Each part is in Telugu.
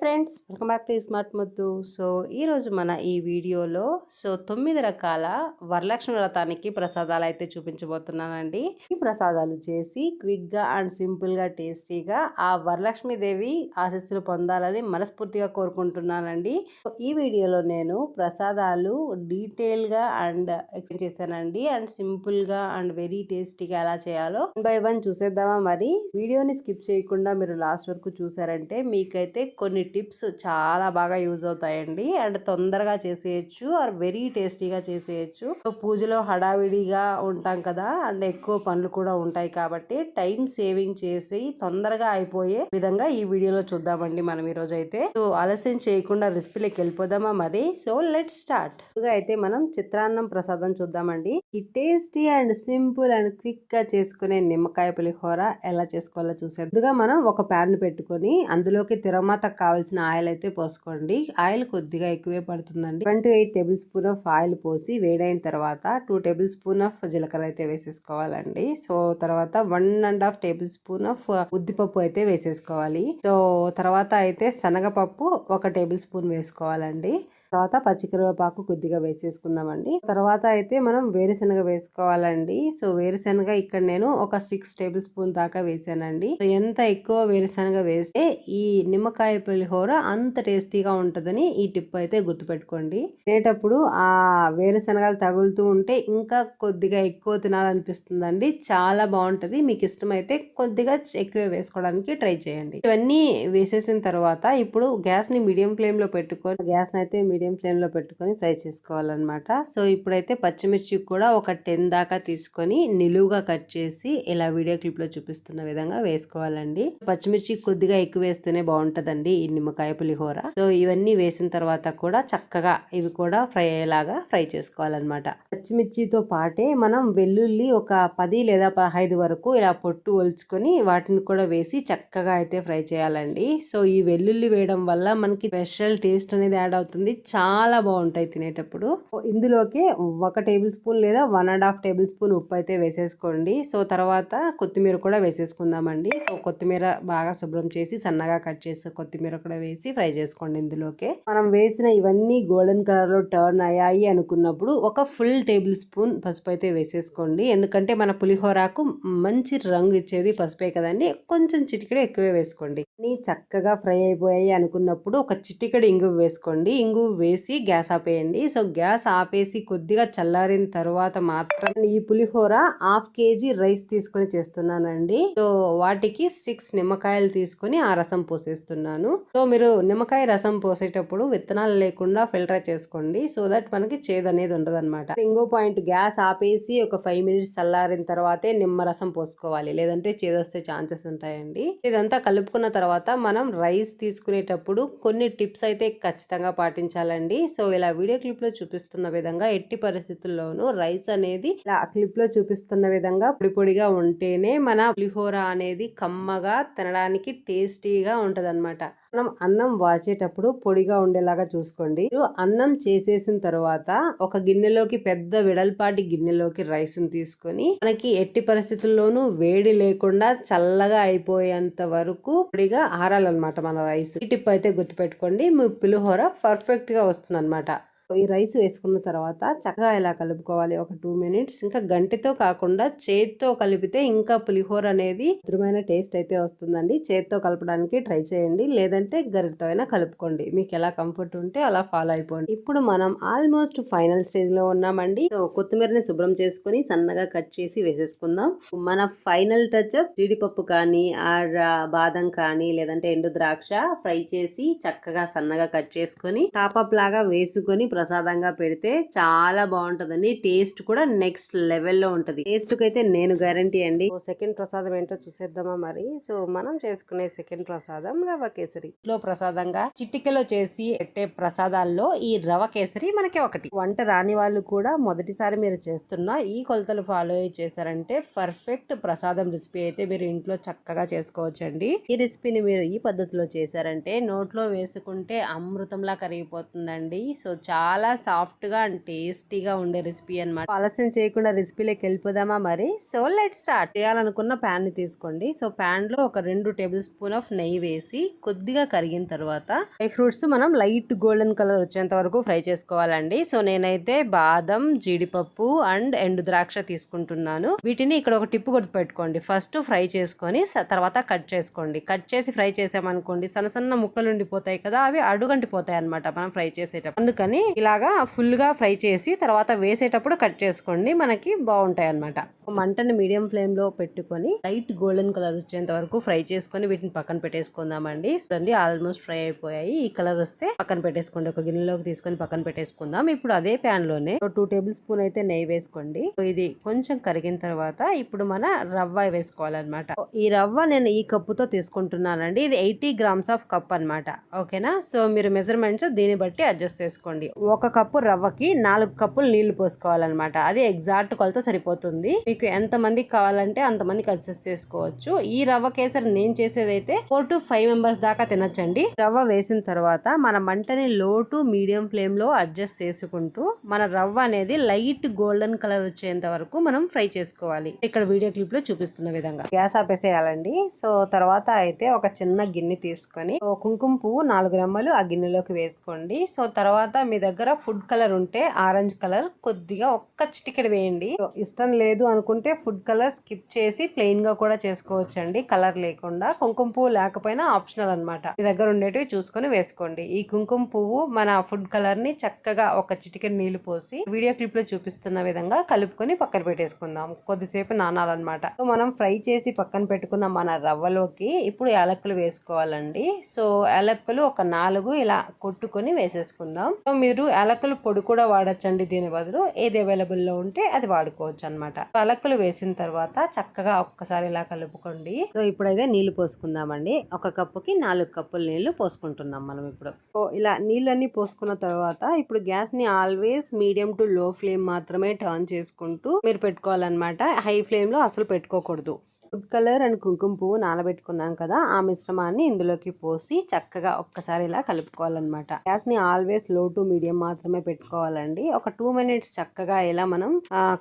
Friends welcome back to smart ముద్దు. సో ఈరోజు మన ఈ వీడియోలో సో తొమ్మిది రకాల వరలక్ష్మి వ్రతానికి ప్రసాదాలు అయితే చూపించబోతున్నానండి. ఈ ప్రసాదాలు చేసి క్విక్గా అండ్ సింపుల్గా టేస్టీగా ఆ వరలక్ష్మీదేవి ఆశస్సులు పొందాలని మనస్ఫూర్తిగా కోరుకుంటున్నానండి. సో ఈ వీడియోలో నేను ప్రసాదాలు డీటెయిల్గా అండ్ ఎక్స్ప్లెయిన్ చేశానండి. అండ్ సింపుల్గా అండ్ వెరీ టేస్టీగా ఎలా చేయాలో వన్ బై వన్ చూసేద్దామా మరి? వీడియోని స్కిప్ చేయకుండా మీరు లాస్ట్ వరకు చూసారంటే మీకైతే కొన్ని టిప్స్ చాలా బాగా యూజ్ అవుతాయండి. అండ్ తొందరగా చేసేయచ్చు ఆర్ వెరీ టేస్టీగా చేసేయచ్చు. పూజలో హడావిడిగా ఉంటాం కదా అండ్ ఎక్కువ పనులు కూడా ఉంటాయి కాబట్టి టైం సేవింగ్ చేసి తొందరగా అయిపోయే విధంగా ఈ వీడియోలో చూద్దామండి మనం ఈ రోజు అయితే సో ఆలస్యం చేయకుండా రెసిపీలోకి వెళ్ళిపోదామా మరి? So let start. అయితే మనం చిత్రాన్నం ప్రసాదం చూద్దామండి. ఈ టేస్టీ అండ్ సింపుల్ అండ్ క్విక్గా చేసుకునే నిమ్మకాయ పులిహోర ఎలా చేసుకోవాలో చూసేందుగా మనం ఒక ప్యాన్ పెట్టుకొని అందులోకి తిరమాతకు కావాల్సిన ఆయిల్ అయితే పోసుకోండి. ఆయిల్ కొద్దిగా ఎక్కువే పడుతుందండి. Twenty eight tablespoon of oil పోసి వేడైన తర్వాత టూ టేబుల్ స్పూన్ ఆఫ్ జీలకర్ర అయితే వేసేసుకోవాలండి. సో తర్వాత one and half tablespoon of ఉద్దిపప్పు అయితే వేసేసుకోవాలి. సో తర్వాత అయితే శనగపప్పు ఒక టేబుల్ స్పూన్ వేసుకోవాలండి. తర్వాత పచ్చికరివేపాకు కొద్దిగా వేసేసుకుందామండి. తర్వాత అయితే మనం వేరుశనగ వేసుకోవాలండి. సో వేరుశనగ ఇక్కడ నేను ఒక సిక్స్ టేబుల్ స్పూన్ దాకా వేసానండి. సో ఎంత ఎక్కువ వేరుశనగ వేస్తే ఈ నిమ్మకాయ పులిహోర అంత టేస్టీగా ఉంటుందని ఈ టిప్ అయితే గుర్తుపెట్టుకోండి. తినేటప్పుడు ఆ వేరుశనగలు తగులుతూ ఉంటే ఇంకా కొద్దిగా ఎక్కువ తినాలనిపిస్తుందండి. చాలా బాగుంటది. మీకు ఇష్టమైతే కొద్దిగా ఎక్కువ వేసుకోవడానికి ట్రై చేయండి. ఇవన్నీ వేసేసిన తర్వాత ఇప్పుడు గ్యాస్ని మీడియం ఫ్లేమ్లో పెట్టుకొని గ్యాస్ అయితే మీడియం మీడియం లో పెట్టుకొని ఫ్రై చేసుకోవాలన్నమాట. సో ఇప్పుడైతే పచ్చిమిర్చి కూడా ఒక టెన్ దాకా తీసుకొని నిలువుగా కట్ చేసి ఇలా వీడియో క్లిప్లో చూపిస్తున్న విధంగా వేసుకోవాలండి. పచ్చిమిర్చి కొద్దిగా ఎక్కువ వేస్తేనే బాగుంటుందండి ఈ నిమ్మకాయ పులిహోర. సో ఇవన్నీ వేసిన తర్వాత కూడా చక్కగా ఇవి కూడా ఫ్రై అయ్యేలాగా ఫ్రై చేసుకోవాలన్నమాట. పచ్చిమిర్చితో పాటే మనం వెల్లుల్లి ఒక పది లేదా పదహైదు వరకు ఇలా పొట్టు ఒలుచుకొని వాటిని కూడా వేసి చక్కగా అయితే ఫ్రై చేయాలండి. సో ఈ వెల్లుల్లి వేయడం వల్ల మనకి స్పెషల్ టేస్ట్ అనేది యాడ్ అవుతుంది. చాలా బాగుంటాయి తినేటప్పుడు. ఇందులోకి ఒక టేబుల్ స్పూన్ లేదా one and half table spoon ఉప్పు అయితే వేసేసుకోండి. సో తర్వాత కొత్తిమీర కూడా వేసేసుకుందామండి. సో కొత్తిమీర బాగా శుభ్రం చేసి సన్నగా కట్ చేసి కొత్తిమీర కూడా వేసి ఫ్రై చేసుకోండి ఇందులోకి. మనం వేసిన ఇవన్నీ గోల్డెన్ కలర్లో టర్న్ అయ్యాయి అనుకున్నప్పుడు ఒక ఫుల్ టేబుల్ స్పూన్ పసుపు అయితే వేసేసుకోండి. ఎందుకంటే మన పులిహోరాకు మంచి రంగు ఇచ్చేది పసుపే కదండి. కొంచెం చిటికెడు ఎక్కువే వేసుకోండి. చక్కగా ఫ్రై అయిపోయాయి అనుకున్నప్పుడు ఒక చిటికెడు ఇంగు వేసుకోండి. ఇంగు వేసి గ్యాస్ ఆపేయండి. సో గ్యాస్ ఆపేసి కొద్దిగా చల్లారిన తర్వాత మాత్రం ఈ పులిహోర హాఫ్ కేజీ రైస్ తీసుకొని చేస్తున్నానండి. సో వాటికి సిక్స్ నిమ్మకాయలు తీసుకొని ఆ రసం పోసేస్తున్నాను. సో మీరు నిమ్మకాయ రసం పోసేటప్పుడు విత్తనాలు లేకుండా ఫిల్టర్ చేసుకోండి. సో దట్ మనకి చేదు అనేది ఉండదు అనమాట ఇంకో పాయింట్ గ్యాస్ ఆపేసి ఒక ఫైవ్ మినిట్స్ చల్లారిన తర్వాతే నిమ్మరసం పోసుకోవాలి. లేదంటే చేదు వస్తే ఛాన్సెస్ ఉంటాయండి. ఇదంతా కలుపుకున్న తర్వాత మనం రైస్ తీసుకునేటప్పుడు కొన్ని టిప్స్ అయితే ఖచ్చితంగా పాటించాలి. చేయాలండి. సో ఇలా వీడియో క్లిప్లో చూపిస్తున్న విధంగా ఎట్టి పరిస్థితుల్లోనూ రైస్ అనేది ఇలా క్లిప్లో చూపిస్తున్న విధంగా పొడి పొడిగా ఉంటేనే మన పులిహోర అనేది కమ్మగా తినడానికి టేస్టీగా ఉంటది మనం అన్నం వాచేటప్పుడు పొడిగా ఉండేలాగా చూసుకోండి. అన్నం చేసేసిన తర్వాత ఒక గిన్నెలోకి పెద్ద వెడల్పాటి గిన్నెలోకి రైస్ తీసుకొని మనకి ఎట్టి పరిస్థితుల్లోనూ వేడి లేకుండా చల్లగా అయిపోయేంత వరకు పొడిగా ఆరాలన్నమాట మన రైస్. ఈ టిప్ అయితే గుర్తుపెట్టుకోండి. మీ పులిహోర పర్ఫెక్ట్గా వస్తుంది అనమాట ఈ రైస్ వేసుకున్న తర్వాత చక్కగా ఇలా కలుపుకోవాలి? ఒక టూ మినిట్స్. ఇంకా గంటితో కాకుండా చేతితో కలిపితే ఇంకా పులిహోర అనేది మధురమైన టేస్ట్ అయితే వస్తుందండి. చేతితో కలపడానికి ట్రై చేయండి. లేదంటే గరిటతో అయినా కలుపుకోండి. మీకు ఎలా కంఫర్ట్ ఉంటే అలా ఫాలో అయిపోండి. ఇప్పుడు మనం ఆల్మోస్ట్ ఫైనల్ స్టేజ్లో ఉన్నామండి కొత్తిమీరని శుభ్రం చేసుకుని సన్నగా కట్ చేసి వేసేసుకుందాం. మన ఫైనల్ టచ్ అప్ జీడిపప్పు కానీ ఆర్ బాదం కానీ లేదంటే ఎండు ద్రాక్ష ఫ్రై చేసి చక్కగా సన్నగా కట్ చేసుకొని టాపప్ లాగా వేసుకొని ప్రసాదంగా పెడితే చాలా బాగుంటుందండి. టేస్ట్ కూడా నెక్స్ట్ లెవెల్లో ఉంటుంది. టేస్ట్కి అయితే నేను గ్యారంటీ అండి. సెకండ్ ప్రసాదం ఏంటో చూసేద్దామా మరి? సో మనం చేసుకునే సెకండ్ ప్రసాదం రవ కేసరి. లో ప్రసాదంగా చిటికలో చేసి పెట్టే ప్రసాదాల్లో ఈ రవ కేసరి మనకి ఒకటి. వంట రాని వాళ్ళు కూడా మొదటిసారి మీరు చేస్తున్న ఈ కొలతలు ఫాలో చేశారంటే పర్ఫెక్ట్ ప్రసాదం రెసిపీ అయితే మీరు ఇంట్లో చక్కగా చేసుకోవచ్చండి. ఈ రెసిపీని మీరు ఈ పద్ధతిలో చేశారంటే నోట్లో వేసుకుంటే అమృతంలా కరిగిపోతుందండి. సో చాలా చాలా సాఫ్ట్గా అండ్ టేస్టీగా ఉండే రెసిపీ అన్నమాట. ఆలస్యం చేయకుండా రెసిపీలోకి వెళ్ళిపోదామా మరి? So let start. చేయాలనుకున్న ప్యాన్ని తీసుకోండి. సో ప్యాన్లో ఒక రెండు టేబుల్ స్పూన్ ఆఫ్ నెయ్యి వేసి కొద్దిగా కరిగిన తర్వాత డ్రై ఫ్రూట్స్ మనం లైట్ గోల్డెన్ కలర్ వచ్చేంత వరకు ఫ్రై చేసుకోవాలండి. సో నేనైతే బాదం జీడిపప్పు అండ్ ఎండు ద్రాక్ష తీసుకుంటున్నాను. వీటిని ఇక్కడ ఒక టిప్పు గుర్తు పెట్టుకోండి ఫస్ట్ ఫ్రై చేసుకొని తర్వాత కట్ చేసుకోండి. కట్ చేసి ఫ్రై చేసామనుకోండి సన్న సన్న ముక్కలు ఉండిపోతాయి కదా అవి అడుగంటిపోతాయి అన్నమాట మనం ఫ్రై చేసేటప్పుడు. అందుకని ఇలాగా ఫుల్గా ఫ్రై చేసి తర్వాత వేసేటప్పుడు కట్ చేసుకోండి. మనకి బాగుంటాయి అన్నమాట మంటని మీడియం ఫ్లేమ్లో పెట్టుకొని లైట్ గోల్డెన్ కలర్ వచ్చేంత వరకు ఫ్రై చేసుకొని వీటిని పక్కన పెట్టేసుకుందామండి. చూడండి ఆల్మోస్ట్ ఫ్రై అయిపోయాయి. ఈ కలర్ వస్తే పక్కన పెట్టేసుకోండి. ఒక గిన్నెలోకి తీసుకొని పక్కన పెట్టేసుకుందాం. ఇప్పుడు అదే ప్యాన్లోనే టూ టేబుల్ స్పూన్ అయితే నెయ్యి వేసుకోండి. ఇది కొంచెం కరిగిన తర్వాత ఇప్పుడు మన రవ్వ వేసుకోవాలన్నమాట. ఈ రవ్వ నేను ఈ కప్పుతో తీసుకుంటున్నానండి. ఇది ఎయిటీ గ్రామ్స్ ఆఫ్ కప్ అన్నమాట. ఓకేనా? సో మీరు మెజర్మెంట్స్ దీన్ని బట్టి అడ్జస్ట్ చేసుకోండి. ఒక కప్పు రవ్వకి నాలుగు కప్పులు నీళ్ళు పోసుకోవాలన్నమాట. అది ఎగ్జాక్ట్ కొలత సరిపోతుంది. మీకు ఎంత మందికి కావాలంటే అంత మందికి అడ్జస్ట్ చేసుకోవచ్చు. ఈ రవ్వ కేసరి నేను చేసేదైతే ఫోర్ టు ఫైవ్ మెంబర్స్ దాకా తినొచ్చండి. రవ్వ వేసిన తర్వాత మన మంటని లో టు మీడియం ఫ్లేమ్లో అడ్జస్ట్ చేసుకుంటూ మన రవ్వ అనేది లైట్ గోల్డెన్ కలర్ వచ్చేంత వరకు మనం ఫ్రై చేసుకోవాలి. ఇక్కడ వీడియో క్లిప్లో చూపిస్తున్న విధంగా. గ్యాస్ ఆపేసేయాలండి. సో తర్వాత అయితే ఒక చిన్న గిన్నె తీసుకొని కుంకుమ పువ్వు నాలుగు రెమ్మలు ఆ గిన్నెలోకి వేసుకోండి. సో తర్వాత మీ దగ్గర దగ్గర ఫుడ్ కలర్ ఉంటే ఆరెంజ్ కలర్ కొద్దిగా ఒక్క చిటికెడు వేయండి. ఇష్టం లేదు అనుకుంటే ఫుడ్ కలర్ స్కిప్ చేసి ప్లెయిన్గా కూడా చేసుకోవచ్చు అండి కలర్ లేకుండా. కుంకుమ పువ్వు లేకపోయినా ఆప్షనల్ అన్నమాట. మీ దగ్గర ఉండేటివి చూసుకొని వేసుకోండి. ఈ కుంకుమ పువ్వు మన ఫుడ్ కలర్ని చక్కగా ఒక చిటికెడు నీళ్ళు పోసి వీడియో క్లిప్లో చూపిస్తున్న విధంగా కలుపుకొని పక్కన పెట్టేసుకుందాం. కొద్దిసేపు నానాలన్నమాట. సో మనం ఫ్రై చేసి పక్కన పెట్టుకున్న మన రవ్వలోకి ఇప్పుడు యాలక్కులు వేసుకోవాలండి. సో యాలక్కులు ఒక నాలుగు ఇలా కొట్టుకొని వేసేసుకుందాం. సో మీరు యాలక్కులు పొడి కూడా వాడచ్చండి. దీని బదులు ఏది అవైలబుల్లో ఉంటే అది వాడుకోవచ్చు అనమాట అలకలు వేసిన తర్వాత చక్కగా ఒక్కసారి ఇలా కలుపుకోండి. సో ఇప్పుడైతే నీళ్ళు పోసుకుందామండి. ఒక కప్పుకి నాలుగు కప్పులు నీళ్ళు పోసుకుంటున్నాం మనం ఇప్పుడు. సో ఇలా నీళ్ళన్నీ పోసుకున్న తర్వాత ఇప్పుడు గ్యాస్ని always medium to low flame మాత్రమే టర్న్ చేసుకుంటూ మీరు పెట్టుకోవాలన్నమాట. హై ఫ్లేమ్లో అసలు పెట్టుకోకూడదు. ఫుడ్ కలర్ అండ్ కుంకుమ పువ్వు నానబెట్టుకున్నాం కదా ఆ మిశ్రమాన్ని ఇందులోకి పోసి చక్కగా ఒక్కసారి ఇలా కలుపుకోవాలన్నమాట. గ్యాస్ని ఆల్వేస్లో టు మీడియం మాత్రమే పెట్టుకోవాలండి. ఒక టూ మినిట్స్ చక్కగా ఇలా మనం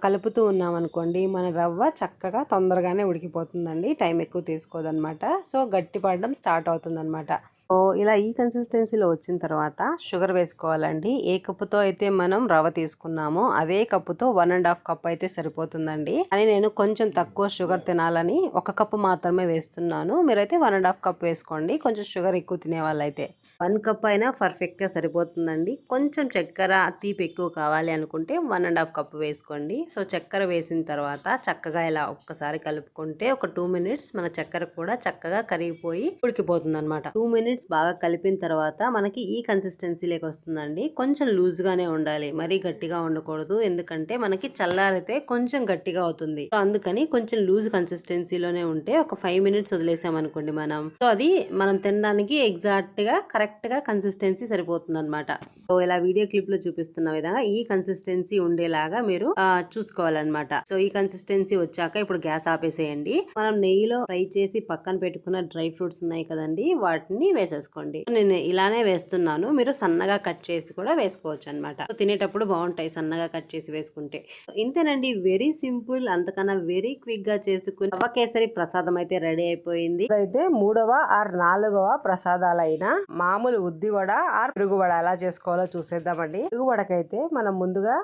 కలుపుతూ ఉన్నాం అనుకోండి మన రవ్వ చక్కగా తొందరగానే ఉడికిపోతుందండి. టైం ఎక్కువ తీసుకోదన్నమాట. సో గట్టి పడడం స్టార్ట్ అవుతుందన్నమాట. సో ఇలా ఈ కన్సిస్టెన్సీలో వచ్చిన తర్వాత షుగర్ వేసుకోవాలండి. ఏ కప్పుతో అయితే మనం రవ్వ తీసుకున్నామో అదే కప్పుతో వన్ అండ్ హాఫ్ కప్ అయితే సరిపోతుందండి. అని నేను కొంచెం తక్కువ షుగర్ తినాలని ఒక కప్పు మాత్రమే వేస్తున్నాను. మీరైతే వన్ అండ్ హాఫ్ కప్ వేసుకోండి. కొంచెం షుగర్ ఎక్కువ తినే వాళ్ళైతే వన్ కప్ అయినా పర్ఫెక్ట్గా సరిపోతుందండి. కొంచెం చక్కెర తీపి ఎక్కువ కావాలి అనుకుంటే వన్ అండ్ హాఫ్ కప్ వేసుకోండి. సో చక్కెర వేసిన తర్వాత చక్కగా ఇలా ఒక్కసారి కలుపుకుంటే ఒక టూ మినిట్స్ మన చక్కెర కూడా చక్కగా కరిగిపోయి ఉడికిపోతుంది అనమాట టూ మినిట్స్ బాగా కలిపిన తర్వాత మనకి ఈ కన్సిస్టెన్సీలోకి వస్తుందండి. కొంచెం లూజ్గానే ఉండాలి. మరీ గట్టిగా ఉండకూడదు. ఎందుకంటే మనకి చల్లారితే కొంచెం గట్టిగా అవుతుంది. సో అందుకని కొంచెం లూజ్ కన్సిస్టెన్సీలోనే ఉంటే ఒక ఫైవ్ మినిట్స్ వదిలేసామనుకోండి మనం. సో అది మనం తినడానికి ఎగ్జాక్ట్గా కరెక్ట్గా కన్సిస్టెన్సీ సరిపోతుంది అనమాట సో ఇలా వీడియో క్లిప్లో చూపిస్తున్న విధంగా ఈ కన్సిస్టెన్సీ ఉండేలాగా మీరు చూసుకోవాలన్నమాట. సో ఈ కన్సిస్టెన్సీ వచ్చాక ఇప్పుడు గ్యాస్ ఆపేసేయండి. మనం నెయ్యిలో ఫ్రై చేసి పక్కన పెట్టుకున్న డ్రై ఫ్రూట్స్ ఉన్నాయి కదండి. వాటిని వేసేసుకోండి. నేను ఇలానే వేస్తున్నాను. మీరు సన్నగా కట్ చేసి కూడా వేసుకోవచ్చు అనమాట తినేటప్పుడు బాగుంటాయి సన్నగా కట్ చేసి వేసుకుంటే. ఇంతేనండి. Very simple. అంతకన్నా వెరీ క్విక్గా చేసుకుని రవ్వ కేసరి ప్రసాదం అయితే రెడీ అయిపోయింది. అయితే మూడవ ఆర్ నాలుగవ ప్రసాదాలైన మామూలు ఉద్దివడ ఆర్ పిరుగువడ ఎలా చేసుకోవాలో చూసేద్దామండి. పెరుగువడకైతే మనం ముందుగా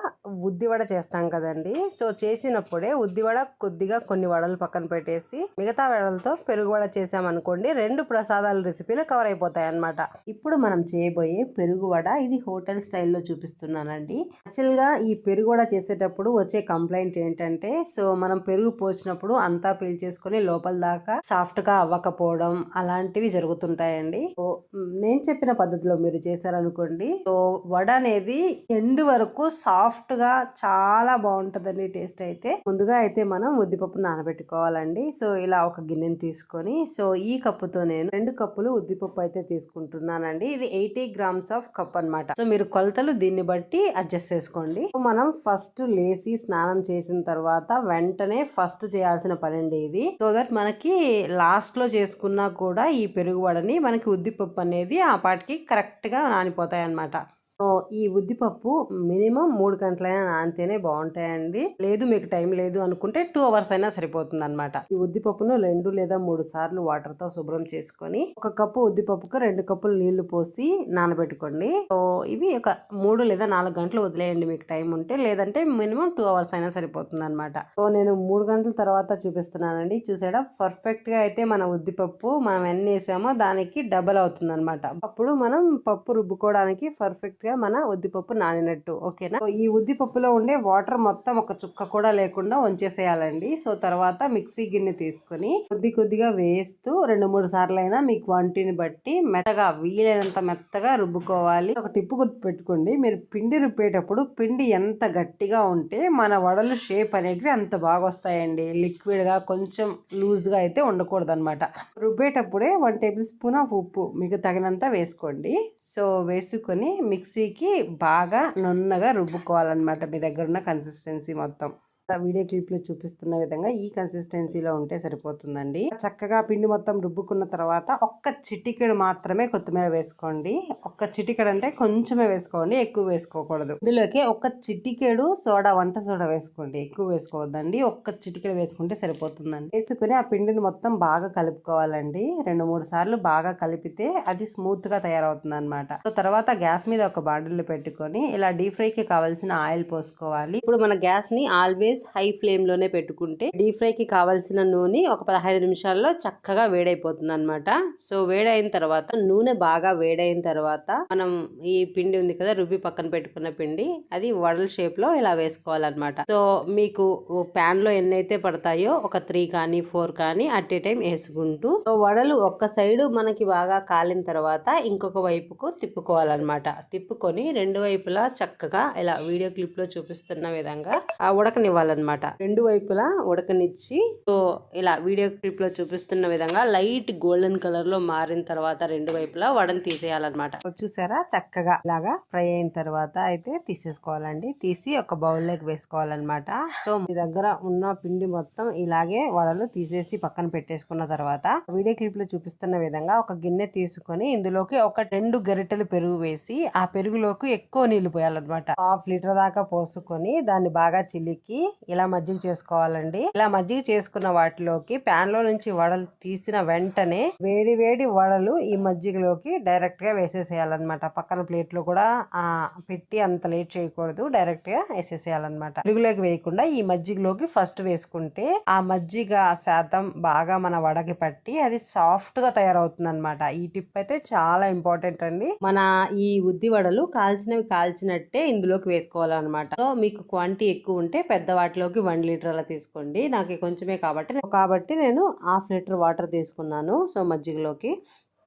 ఉద్దివడ చేస్తాం కదండి. సో చేసినప్పుడే ఉద్దివడ కొద్దిగా కొన్ని వడలు పక్కన పెట్టేసి మిగతా వడలతో పెరుగువడ చేసామనుకోండి రెండు ప్రసాదాల రెసిపీలు కవర్ అయిపోతాయి అనమాట ఇప్పుడు మనం చేయబోయే పెరుగు వడ ఇది హోటల్ స్టైల్లో చూపిస్తున్నానండి. యాక్చువల్గా ఈ పెరుగువడ చేసేటప్పుడు వచ్చే కంప్లైంట్ ఏంటంటే సో మనం పెరుగు పోచినప్పుడు అంతా పీల్చేసుకొని లోపల దాకా సాఫ్ట్గా అవ్వకపోవడం అలాంటివి జరుగుతుంటాయండి. సో నేను చెప్పిన పద్ధతిలో మీరు చేశారనుకోండి సో వడ అనేది ఎండు వరకు సాఫ్ట్గా చాలా బాగుంటుందండి టేస్ట్ అయితే. ముందుగా అయితే మనం ఉద్దిపప్పు నానబెట్టుకోవాలండి. సో ఇలా ఒక గిన్నెని తీసుకొని సో ఈ కప్పుతో నేను రెండు కప్పులు ఉద్దిపప్పు అయితే తీసుకుంటున్నానండి. ఇది ఎయిటీ గ్రామ్స్ ఆఫ్ కప్ అన్నమాట. సో మీరు కొలతలు దీన్ని బట్టి అడ్జస్ట్ చేసుకోండి. సో మనం ఫస్ట్ లేసి స్నానం చేసిన తర్వాత వెంటనే ఫస్ట్ చేయాల్సిన పని అండి ఇది. సో దట్ మనకి లాస్ట్లో చేసుకున్నా కూడా ఈ పెరుగుబడని మనకి ఉద్దిపప్పు అనేది ఆ పాటికి కరెక్ట్గా నానిపోతాయి అనమాట ఈ ఉద్దిపప్పు మినిమం మూడు గంటలైనా నానితేనే బాగుంటాయండి. లేదు మీకు టైం లేదు అనుకుంటే టూ అవర్స్ అయినా సరిపోతుంది అనమాట ఈ ఉద్దిపప్పును రెండు లేదా మూడు సార్లు వాటర్తో శుభ్రం చేసుకొని ఒక కప్పు ఉద్దిపప్పుకు రెండు కప్పులు నీళ్ళు పోసి నానబెట్టుకోండి. సో ఇవి ఒక మూడు లేదా నాలుగు గంటలు వదిలేయండి మీకు టైం ఉంటే. లేదంటే మినిమం టూ అవర్స్ అయినా సరిపోతుంది అనమాట సో నేను మూడు గంటల తర్వాత చూపిస్తున్నానండి. చూసాడా పర్ఫెక్ట్గా అయితే మన ఉద్దిపప్పు మనం ఎన్ని వేసామో దానికి డబల్ అవుతుంది అనమాట అప్పుడు మనం పప్పు రుబ్బుకోవడానికి పర్ఫెక్ట్గా మన ఉద్దిపప్పు నానినట్టు ఓకేనా? ఈ ఉద్దిపప్పులో ఉండే వాటర్ మొత్తం ఒక చుక్క కూడా లేకుండా వంచేసేయాలండి. సో తర్వాత మిక్సీ గిన్నె తీసుకొని కొద్ది కొద్దిగా వేస్తూ రెండు మూడు సార్లు అయినా మీ క్వాంటిటీని బట్టి మెత్తగా వీలైనంత మెత్తగా రుబ్బుకోవాలి. ఒక టిప్పు గుర్తు పెట్టుకోండి. మీరు పిండి రుబ్బేటప్పుడు పిండి ఎంత గట్టిగా ఉంటే మన వడలు షేప్ అనేటివి అంత బాగా వస్తాయండి లిక్విడ్గా కొంచెం లూజ్గా అయితే ఉండకూడదు అనమాట రుబ్బేటప్పుడే వన్ టేబుల్ స్పూన్ ఆఫ్ ఉప్పు మీకు తగినంత వేసుకోండి. సో వేసుకొని మిక్సీకి బాగా నున్నగా రుబ్బుకోవాలన్నమాట మీ దగ్గర ఉన్న కన్సిస్టెన్సీ మొత్తం. వీడియో క్లిప్లో చూపిస్తున్న విధంగా ఈ కన్సిస్టెన్సీలో ఉంటే సరిపోతుందండి. చక్కగా పిండి మొత్తం రుబ్బుకున్న తర్వాత ఒక్క చిటికెడు మాత్రమే కొత్తిమీర వేసుకోండి. ఒక్క చిటికెడు అంటే కొంచెమే వేసుకోండి ఎక్కువ వేసుకోకూడదు. ఇందులోకి ఒక్క చిటికెడు సోడా వంట సోడా వేసుకోండి. ఎక్కువ వేసుకోవద్దండి. ఒక్క చిటికెడు వేసుకుంటే సరిపోతుందండి. వేసుకుని ఆ పిండిని మొత్తం బాగా కలుపుకోవాలండి. రెండు మూడు సార్లు బాగా కలిపితే అది స్మూత్గా తయారవుతుంది అనమాట తర్వాత గ్యాస్ మీద ఒక బాటిల్ పెట్టుకొని ఇలా డీప్ ఫ్రై కి కావాల్సిన ఆయిల్ పోసుకోవాలి. ఇప్పుడు మన గ్యాస్ని ఆల్వేస్ హై ఫ్లేమ్లోనే పెట్టుకుంటే డీప్ ఫ్రై కి కావాల్సిన నూనె ఒక పదహైదు నిమిషాల్లో చక్కగా వేడైపోతుంది అనమాట సో వేడైన తర్వాత నూనె బాగా వేడైన తర్వాత మనం ఈ పిండి ఉంది కదా రుబ్బి పక్కన పెట్టుకున్న పిండి అది వడల షేప్లో ఇలా వేసుకోవాలన్నమాట. సో మీకు ప్యాన్లో ఎన్నైతే పడతాయో ఒక త్రీ కానీ ఫోర్ కానీ అట్ ఏ టైం వేసుకుంటూ సో వడలు ఒక్క సైడ్ మనకి బాగా కాలిన తర్వాత ఇంకొక వైపుకు తిప్పుకోవాలన్నమాట. తిప్పుకొని రెండు వైపులా చక్కగా ఇలా వీడియో క్లిప్లో చూపిస్తున్న విధంగా ఆ ఉడకనివ్వాలన్నమాట రెండు వైపులా ఉడకనిచ్చి సో ఇలా వీడియో క్లిప్లో చూపిస్తున్న విధంగా లైట్ గోల్డెన్ కలర్లో మారిన తర్వాత రెండు వైపులా వడని తీసేయాలన్నమాట. చూసారా? చక్కగా ఇలాగా ఫ్రై అయిన తర్వాత అయితే తీసేసుకోవాలండి. తీసి ఒక బౌల్లోకి వేసుకోవాలన్నమాట. సో మీ దగ్గర ఉన్న పిండి మొత్తం ఇలాగే వడలు తీసేసి పక్కన పెట్టేసుకున్న తర్వాత వీడియో క్లిప్లో చూపిస్తున్న విధంగా ఒక గిన్నె తీసుకొని ఇందులోకి ఒక రెండు గరిటెలు పెరుగు వేసి ఆ పెరుగులోకి ఎక్కువ నీళ్ళు పోయాలన్నమాట. హాఫ్ లీటర్ దాకా పోసుకొని దాన్ని బాగా చిలికి ఇలా మజ్జిగ చేసుకోవాలండి. ఇలా మజ్జిగ చేసుకున్న వాటిలోకి ప్యాన్లో నుంచి వడలు తీసిన వెంటనే వేడి వేడి వడలు ఈ మజ్జిగలోకి డైరెక్ట్గా వేసేసేయాలన్నమాట. పక్కన ప్లేట్లో కూడా ఆ పెట్టి అంత లేట్ చేయకూడదు. డైరెక్ట్గా వేసేసేయాలన్నమాట. పెరుగులోకి వేయకుండా ఈ మజ్జిగలోకి ఫస్ట్ వేసుకుంటే ఆ మజ్జిగ శాతం బాగా మన వడకి పట్టి అది సాఫ్ట్గా తయారవుతుంది అనమాట ఈ టిప్ అయితే చాలా ఇంపార్టెంట్ అండి. మన ఈ ఉద్ది వడలు కాల్చినవి కాల్చినట్టే ఇందులోకి వేసుకోవాలన్నమాట. సో మీకు క్వాంటిటీ ఎక్కువ ఉంటే పెద్ద వాటిలోకి వన్ లీటర్ అలా తీసుకోండి. నాకు కొంచెమే కాబట్టి కాబట్టి నేను హాఫ్ లీటర్ వాటర్ తీసుకున్నాను. సో మజ్జిగలోకి.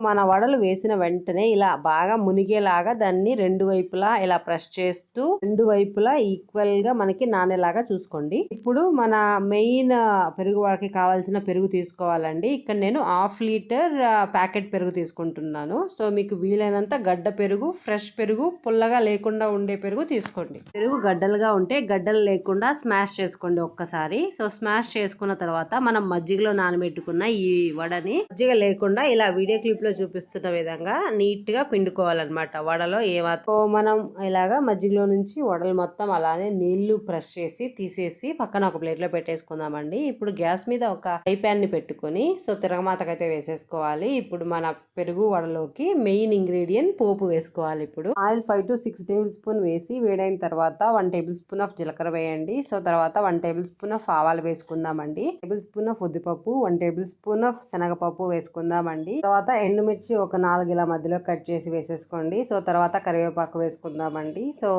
మన వడలు వేసిన వెంటనే ఇలా బాగా మునిగేలాగా దాన్ని రెండు వైపులా ఇలా ప్రెస్ చేస్తూ రెండు వైపులా ఈక్వల్గా మనకి నానేలాగా చూసుకోండి. ఇప్పుడు మన మెయిన్ పెరుగు వాళ్ళకి కావాల్సిన పెరుగు తీసుకోవాలండి. ఇక్కడ నేను హాఫ్ లీటర్ ప్యాకెట్ పెరుగు తీసుకుంటున్నాను. సో మీకు వీలైనంత గడ్డ పెరుగు ఫ్రెష్ పెరుగు పుల్లగా లేకుండా ఉండే పెరుగు తీసుకోండి. పెరుగు గడ్డలుగా ఉంటే గడ్డలు లేకుండా స్మాష్ చేసుకోండి ఒక్కసారి. సో స్మాష్ చేసుకున్న తర్వాత మనం మజ్జిగలో నానబెట్టుకున్న ఈ వడని మజ్జిగ లేకుండా ఇలా వీడియో క్లిప్లో చూపిస్తున్న విధంగా నీట్గా పిండుకోవాలన్నమాట. వడలో ఏ మనం ఇలాగా మజ్జిగలో నుంచి వడలు మొత్తం అలానే నీళ్ళు ప్రెస్ చేసి తీసేసి పక్కన ఒక ప్లేట్లో పెట్టేసుకుందామండి. ఇప్పుడు గ్యాస్ మీద ఒక ఫ్రై ప్యాన్ని పెట్టుకొని సో తిరగమాతకైతే వేసేసుకోవాలి. ఇప్పుడు మన పెరుగు వడలోకి మెయిన్ ఇంగ్రీడియంట్ పోపు వేసుకోవాలి ఇప్పుడు. Oil five to six table spoon వేసి వేడైన తర్వాత వన్ టేబుల్ స్పూన్ ఆఫ్ జీలకర్ర వేయండి. సో తర్వాత వన్ టేబుల్ స్పూన్ ఆఫ్ ఆవాలు వేసుకుందామండి. టేబుల్ స్పూన్ ఆఫ్ ఉద్దిపప్పు వన్ టేబుల్ స్పూన్ ఆఫ్ శనగపప్పు వేసుకుందామండి. తర్వాత ఎండుమిర్చి ఒక నాలుగు ఇలా మధ్యలో కట్ చేసి వేసేసుకోండి. సో తర్వాత కరివేపాకు వేసుకుందామండి. సో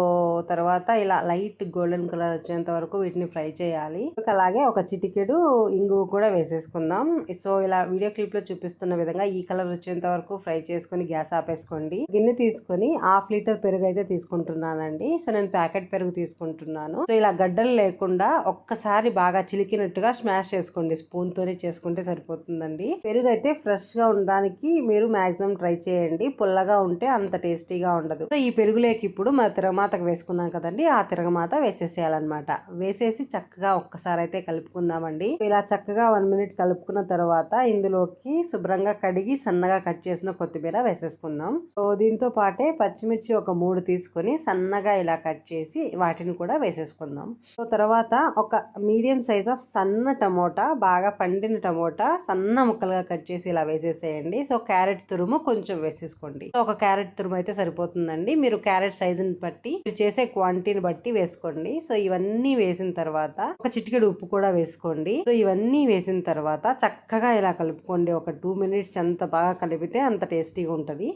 తర్వాత ఇలా లైట్ గోల్డెన్ కలర్ వచ్చేంత వరకు వీటిని ఫ్రై చేయాలి. అలాగే ఒక చిటికెడు ఇంగు కూడా వేసేసుకుందాం. సో ఇలా వీడియో క్లిప్లో చూపిస్తున్న విధంగా ఈ కలర్ వచ్చేంత వరకు ఫ్రై చేసుకుని గ్యాస్ ఆపేసుకోండి. గిన్నె తీసుకొని హాఫ్ లీటర్ పెరుగు అయితే తీసుకుంటున్నానండి. సో నేను ప్యాకెట్ పెరుగు తీసుకుంటున్నాను. సో ఇలా గడ్డలు లేకుండా ఒక్కసారి బాగా చిలికినట్టుగా స్మాష్ చేసుకోండి. స్పూన్ తోనే చేసుకుంటే సరిపోతుందండి. పెరుగు అయితే ఫ్రెష్గా ఉండడానికి మీరు మాక్సిమం ట్రై చేయండి. పుల్లగా ఉంటే అంత టేస్టీగా ఉండదు. సో ఈ పెరుగులేకి ఇప్పుడు మన తిరగమాతకు వేసుకున్నాం కదండి. ఆ తిరగమాత వేసేసేయాలన్నమాట. వేసేసి చక్కగా ఒక్కసారి అయితే కలుపుకుందామండి ఇలా చక్కగా వన్ మినిట్ కలుపుకున్న తర్వాత ఇందులోకి శుభ్రంగా కడిగి సన్నగా కట్ చేసిన కొత్తిమీర వేసేసుకుందాం. సో దీంతో పాటే పచ్చిమిర్చి ఒక మూడు తీసుకొని సన్నగా ఇలా కట్ చేసి వాటిని కూడా వేసేసుకుందాం. సో తర్వాత ఒక మీడియం సైజ్ ఆఫ్ సన్న టమోటా బాగా పండిన టమోటా సన్న ముక్కలుగా కట్ చేసి ఇలా వేసేసేయండి. సో క్యారెట్ తురుము కొంచెం వేసేసుకోండి. ఒక క్యారెట్ తురుము అయితే సరిపోతుందండి. మీరు క్యారెట్ సైజుని బట్టి మీరు చేసే క్వాంటిటీని బట్టి వేసుకోండి. సో ఇవన్నీ వేసిన తర్వాత ఒక చిటికెడు ఉప్పు కూడా వేసుకోండి. సో ఇవన్నీ వేసిన తర్వాత చక్కగా ఇలా కలుపుకోండి. ఒక టూ మినిట్స్ ఎంత బాగా కలిపితే అంత టేస్టీగా ఉంటుంది.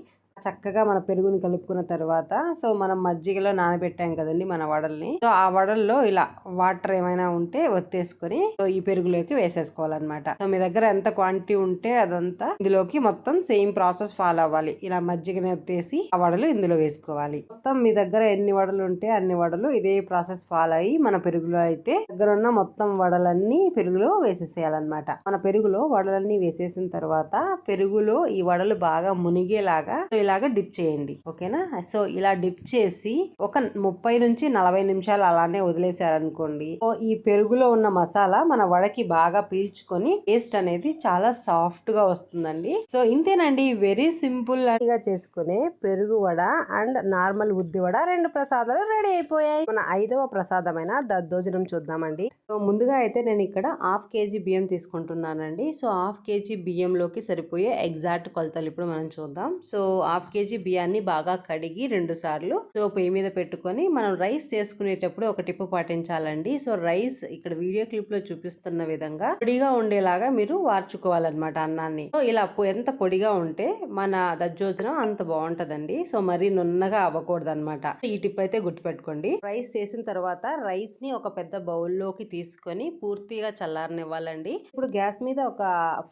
చక్కగా మన పెరుగుని కలుపుకున్న తర్వాత సో మనం మజ్జిగలో నానబెట్టాం కదండి మన వడల్ని. సో ఆ వడల్లో ఇలా వాటర్ ఏమైనా ఉంటే ఒత్తేసుకొని సో ఈ పెరుగులోకి వేసేసుకోవాలన్నమాట. సో మీ దగ్గర ఎంత క్వాంటిటీ ఉంటే అదంతా ఇందులోకి మొత్తం సేమ్ ప్రాసెస్ ఫాలో అవ్వాలి. ఇలా మజ్జిగని ఒత్తేసి ఆ వడలు ఇందులో వేసుకోవాలి. మొత్తం మీ దగ్గర ఎన్ని వడలు ఉంటే అన్ని వడలు ఇదే ప్రాసెస్ ఫాలో అయ్యి మన పెరుగులో అయితే దగ్గర ఉన్న మొత్తం వడలన్నీ పెరుగులో వేసేసేయాలన్నమాట. మన పెరుగులో వడలన్నీ వేసేసిన తర్వాత పెరుగులో ఈ వడలు బాగా మునిగేలాగా సో ఇలాగా డిప్ చేయండి. ఓకేనా? సో ఇలా డిప్ చేసి ఒక ముప్పై నుంచి నలభై నిమిషాలు అలానే వదిలేసారనుకోండి. సో ఈ పెరుగులో ఉన్న మసాలా మన వడకి బాగా పీల్చుకొని టేస్ట్ అనేది చాలా సాఫ్ట్గా వస్తుందండి. సో ఇంతేనండి. వెరీ సింపుల్గా చేసుకునే పెరుగు వడ అండ్ నార్మల్ ఉద్ది వడ రెండు ప్రసాదాలు రెడీ అయిపోయాయి. మన ఐదవ ప్రసాదమైన దద్దోజనం చూద్దామండి. సో ముందుగా అయితే నేను ఇక్కడ హాఫ్ కేజీ బియ్యం తీసుకుంటున్నానండి. సో హాఫ్ కేజీ బియ్యంలోకి సరిపోయే ఎగ్జాక్ట్ కొలతలు ఇప్పుడు మనం చూద్దాం. సో హాఫ్ కేజీ బియ్యాన్ని బాగా కడిగి రెండు సార్లు సో పొయ్యి మీద పెట్టుకొని మనం రైస్ చేసుకునేటప్పుడు ఒక టిప్పు పాటించాలండి. సో రైస్ ఇక్కడ వీడియో క్లిప్లో చూపిస్తున్న విధంగా పొడిగా ఉండేలాగా మీరు వార్చుకోవాలన్నమాట అన్నాన్ని. సో ఇలా ఎంత పొడిగా ఉంటే మన దజ్జోజనం అంత బాగుంటదండి. సో మరీ నున్నగా అవ్వకూడదు అనమాట ఈ టిప్ అయితే గుర్తుపెట్టుకోండి. రైస్ చేసిన తర్వాత రైస్ని ఒక పెద్ద బౌల్లోకి తీసుకొని పూర్తిగా చల్లారనివ్వాలండి. ఇప్పుడు గ్యాస్ మీద ఒక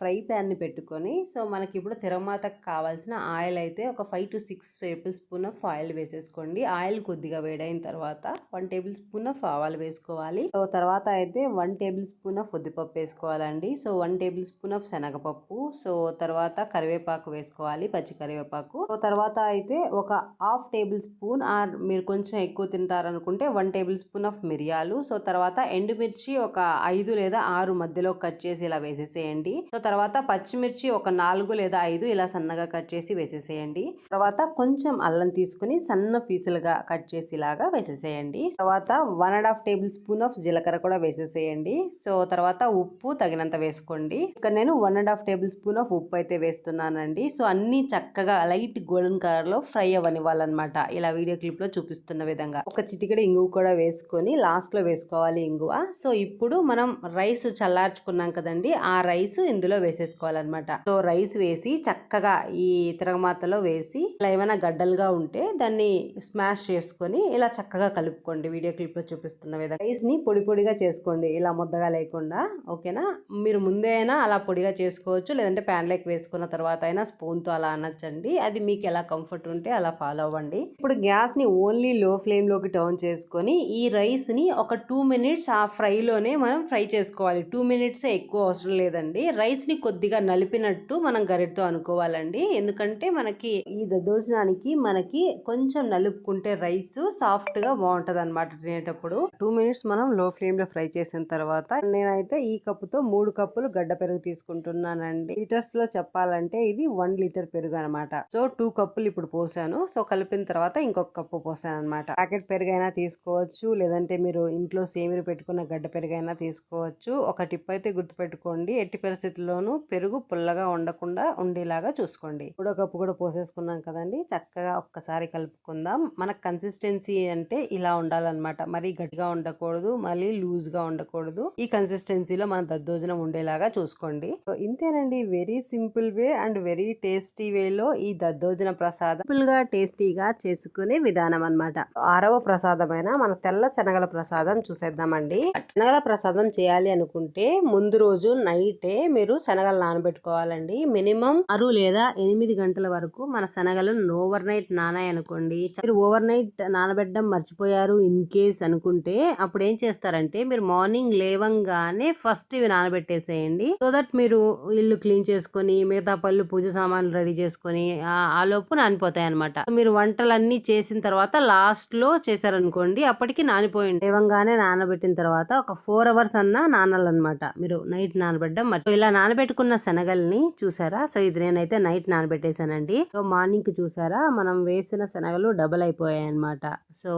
ఫ్రై ప్యాన్ని పెట్టుకొని సో మనకి ఇప్పుడు తిరమాతకు కావాల్సిన ఆయిల్ అయితే ఒక five to six table spoon of oil వేసేసుకోండి. ఆయిల్ కొద్దిగా వేడైన తర్వాత వన్ టేబుల్ స్పూన్ ఆఫ్ ఆవాలు వేసుకోవాలి. సో తర్వాత అయితే వన్ టేబుల్ స్పూన్ ఆఫ్ ఉద్దిపప్పు వేసుకోవాలండి. So one table spoon of శనగపప్పు. సో తర్వాత కరివేపాకు వేసుకోవాలి పచ్చి కరివేపాకు. సో తర్వాత అయితే ఒక హాఫ్ టేబుల్ స్పూన్ ఆర్ మీరు కొంచెం ఎక్కువ తింటారనుకుంటే వన్ టేబుల్ స్పూన్ ఆఫ్ మిరియాలు. సో తర్వాత ఎండుమిర్చి ఒక ఐదు లేదా ఆరు మధ్యలో కట్ చేసి ఇలా వేసేసేయండి. సో తర్వాత పచ్చిమిర్చి ఒక నాలుగు లేదా ఐదు ఇలా సన్నగా కట్ చేసి వేసేసేయండి. తర్వాత కొంచెం అల్లం తీసుకుని సన్న పీసులుగా కట్ చేసి ఇలాగా వేసేసేయండి. తర్వాత one and half table spoon of జీలకర్ర కూడా వేసేసేయండి. సో తర్వాత ఉప్పు తగినంత వేసుకోండి. ఇక్కడ నేను one and half table spoon of ఉప్పు అయితే వేస్తున్నానండి. సో అన్ని చక్కగా లైట్ గోల్డెన్ కలర్లో ఫ్రై అవ్వనివ్వాలన్నమాట. ఇలా వీడియో క్లిప్లో చూపిస్తున్న విధంగా. ఒక చిటికడ ఇంగువ కూడా వేసుకొని లాస్ట్లో వేసుకోవాలి ఇంగువ. సో ఇప్పుడు మనం రైస్ చల్లార్చుకున్నాం కదండి ఆ రైస్ ఇందులో వేసేసుకోవాలన్నమాట. సో రైస్ వేసి చక్కగా ఈ తిరగమాతలో వేసి ఇలా ఏమైనా గడ్డలుగా ఉంటే దాన్ని స్మాష్ చేసుకొని ఇలా చక్కగా కలుపుకోండి. వీడియో క్లిప్లో చూపిస్తున్న విధంగా. రైస్ని పొడి పొడిగా చేసుకోండి. ఇలా ముద్దగా లేకుండా ఓకేనా? మీరు ముందే అయినా అలా పొడిగా చేసుకోవచ్చు. లేదంటే ప్యాన్లోకి వేసుకున్న తర్వాత అయినా స్పూన్తో అలా అనొచ్చండి అది మీకు ఎలా కంఫర్ట్ ఉంటే అలా ఫాలో అవ్వండి. ఇప్పుడు గ్యాస్ని ఓన్లీ లో ఫ్లేమ్లోకి టర్న్ చేసుకొని ఈ రైస్ని ఒక టూ మినిట్స్ ఆ ఫ్రైలోనే మనం ఫ్రై చేసుకోవాలి. టూ మినిట్స్ ఎక్కువ అవసరం లేదండి. రైస్ని కొద్దిగా నలిపినట్టు మనం గరిటతో అనుకోవాలండి. ఎందుకంటే మనకి ఈ దద్దోజనానికి మనకి కొంచెం నలుపుకుంటే రైస్ సాఫ్ట్గా బాగుంటది అనమాట తినేటప్పుడు. టూ మినిట్స్ మనం లో ఫ్లేమ్లో ఫ్రై చేసిన తర్వాత నేనైతే ఈ కప్పుతో మూడు కప్పులు గడ్డ పెరుగు తీసుకుంటున్నానండి. లీటర్స్లో చెప్పాలంటే ఇది వన్ లీటర్ పెరుగు అనమాట సో టూ కప్పులు ఇప్పుడు పోసాను. సో కలిపిన తర్వాత ఇంకొక కప్పు పోసాను అనమాట ప్యాకెట్ పెరుగైనా తీసుకోవచ్చు. లేదంటే మీరు ఇంట్లో సేమిరి పెట్టుకున్న గడ్డ పెరుగైనా తీసుకోవచ్చు. ఒక టిప్ అయితే గుర్తుపెట్టుకోండి. ఎట్టి పరిస్థితుల్లోనూ పెరుగు పుల్లగా ఉండకుండా ఉండేలాగా చూసుకోండి. మూడో కప్పు కూడా పోసే పోసేసుకున్నాం కదండి. చక్కగా ఒక్కసారి కలుపుకుందాం. మన కన్సిస్టెన్సీ అంటే ఇలా ఉండాలన్నమాట. మరీ గట్టిగా ఉండకూడదు మళ్ళీ లూజ్గా ఉండకూడదు. ఈ కన్సిస్టెన్సీలో మన దద్దోజనం ఉండేలాగా చూసుకోండి. సో ఇంతేనండి. Very simple way and very tasty వేలో ఈ దద్దోజన ప్రసాదం సింపుల్గా టేస్టీగా చేసుకునే విధానం అన్నమాట. ఆరవ ప్రసాదమైన మన తెల్ల శనగల ప్రసాదం చూసేద్దామండి. శనగల ప్రసాదం చేయాలి అనుకుంటే ముందు రోజు నైటే మీరు శనగలు నానబెట్టుకోవాలండి. మినిమం ఆరు లేదా ఎనిమిది గంటల వరకు మన శనగలు ఓవర్ నైట్ నానాయి అనుకోండి మీరు ఓవర్ నైట్ నానబెట్టడం మర్చిపోయారు ఇన్ కేస్ అనుకుంటే అప్పుడు ఏం చేస్తారంటే మీరు మార్నింగ్ లేవంగానే ఫస్ట్ ఇవి నానబెట్టేసేయండి. సో దట్ మీరు ఇల్లు క్లీన్ చేసుకొని మిగతా పళ్ళు పూజ సామాన్లు రెడీ చేసుకొని ఆ- లోపు నానిపోతాయి అనమాట మీరు వంటలన్నీ చేసిన తర్వాత లాస్ట్లో చేశారనుకోండి అప్పటికి నానిపోయింది లేవంగానే నానబెట్టిన తర్వాత ఒక ఫోర్ అవర్స్ అన్నా నానాలన్నమాట. మీరు నైట్ నానబెట్టడం ఇలా నానబెట్టుకున్న శనగల్ని చూసారా? సో ఇది నేనైతే నైట్ నానబెట్టేశానండి. సో మార్నింగ్కి చూసారా? మనం వేసిన శనగలు డబల్ అయిపోయాయి అనమాట సో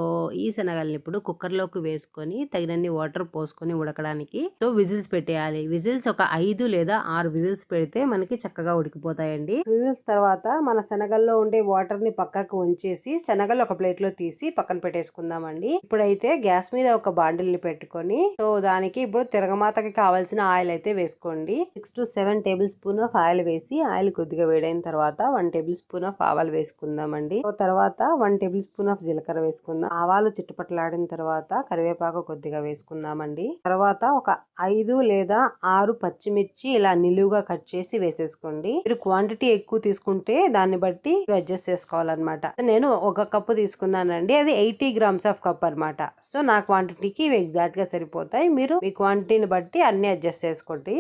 ఈ శనగల్ని ఇప్పుడు కుక్కర్లోకి వేసుకొని తగినన్ని వాటర్ పోసుకొని ఉడకడానికి సో విజిల్స్ పెట్టేయాలి. విజిల్స్ ఒక ఐదు లేదా ఆరు విజిల్స్ పెడితే మనకి చక్కగా ఉడికిపోతాయండి. విజిల్స్ తర్వాత మన శనగల్లో ఉండే వాటర్ని పక్కకు ఉంచేసి శనగలు ఒక ప్లేట్లో తీసి పక్కన పెట్టేసుకుందామండి. ఇప్పుడైతే గ్యాస్ మీద ఒక బాండిల్ని పెట్టుకొని సో దానికి ఇప్పుడు తిరగమాతకి కావాల్సిన ఆయిల్ అయితే వేసుకోండి. Six to seven table spoon of oil వేసి ఆయిల్ కొద్దిగా వేడైన తర్వాత వన్ టేబుల్ స్పూన్ ఆఫ్ ఆవాలు వేసుకుందామండి. అండి తర్వాత వన్ టేబుల్ స్పూన్ ఆఫ్ జీలకర్ర వేసుకుందాం. ఆవాలు చుట్టుపట్లాడిన తర్వాత కరివేపాకు కొద్దిగా వేసుకుందామండి. తర్వాత ఒక ఐదు లేదా ఆరు పచ్చిమిర్చి ఇలా నిలువుగా కట్ చేసి వేసేసుకోండి. మీరు క్వాంటిటీ ఎక్కువ తీసుకుంటే దాన్ని బట్టి అడ్జస్ట్ చేసుకోవాలన్నమాట. నేను ఒక కప్పు తీసుకున్నానండి. అది ఎయిటీ గ్రామ్స్ ఆఫ్ కప్ అన్నమాట. సో నా క్వాంటిటీకి ఇవి ఎగ్జాక్ట్గా సరిపోతాయి. మీరు మీ క్వాంటిటీని బట్టి అన్ని అడ్జస్ట్ చేసుకోండి.